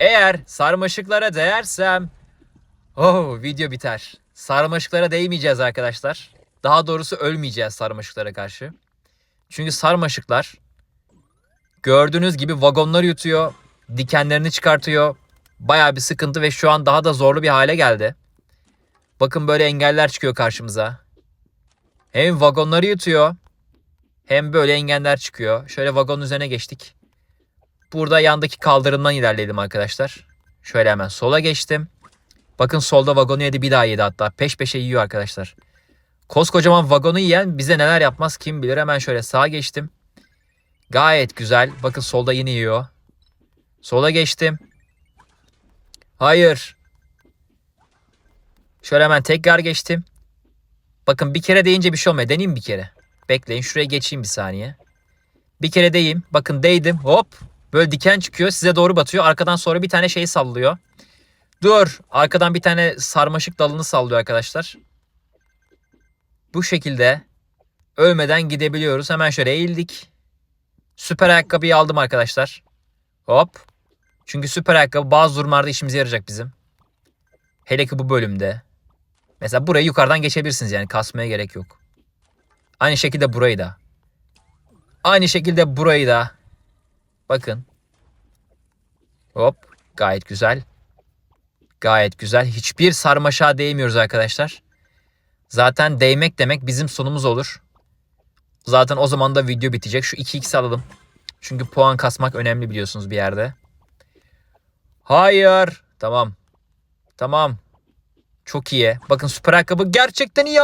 Eğer sarmaşıklara değersem oh video biter. Sarmaşıklara değmeyeceğiz arkadaşlar. Daha doğrusu ölmeyeceğiz sarmaşıklara karşı. Çünkü sarmaşıklar gördüğünüz gibi vagonları yutuyor, dikenlerini çıkartıyor. Bayağı bir sıkıntı ve şu an daha da zorlu bir hale geldi. Bakın böyle engeller çıkıyor karşımıza. Hem vagonları yutuyor hem böyle engeller çıkıyor. Şöyle vagonun üzerine geçtik. Burada yandaki kaldırımdan ilerleyelim arkadaşlar. Şöyle hemen sola geçtim. Bakın solda vagonu yedi bir daha yedi hatta. Peş peşe yiyor arkadaşlar. Koskocaman vagonu yiyen bize neler yapmaz kim bilir. Hemen şöyle sağa geçtim. Gayet güzel. Bakın solda yine yiyor. Sola geçtim. Hayır. Şöyle hemen tekrar geçtim. Bakın bir kere deyince bir şey olmuyor. Deneyeyim bir kere. Bekleyin şuraya geçeyim bir saniye. Bir kere deyim. Bakın değdim. Hop. Böyle diken çıkıyor. Size doğru batıyor. Arkadan sonra bir tane şey sallıyor. Dur. Arkadan bir tane sarmaşık dalını sallıyor arkadaşlar. Bu şekilde ölmeden gidebiliyoruz. Hemen şöyle eğildik. Süper ayakkabıyı aldım arkadaşlar. Hop. Çünkü süper ayakkabı bazı durumlarda işimize yarayacak bizim. Hele ki bu bölümde. Mesela burayı yukarıdan geçebilirsiniz yani kasmaya gerek yok. Aynı şekilde burayı da. Aynı şekilde burayı da. Bakın. Hop. Gayet güzel. Gayet güzel. Hiçbir sarmaşağa değmiyoruz arkadaşlar. Zaten değmek demek bizim sonumuz olur. Zaten o zaman da video bitecek. Şu 2x alalım. Çünkü puan kasmak önemli biliyorsunuz bir yerde. Hayır. Tamam. Tamam. Çok iyi. Bakın süper ayakkabı gerçekten iyi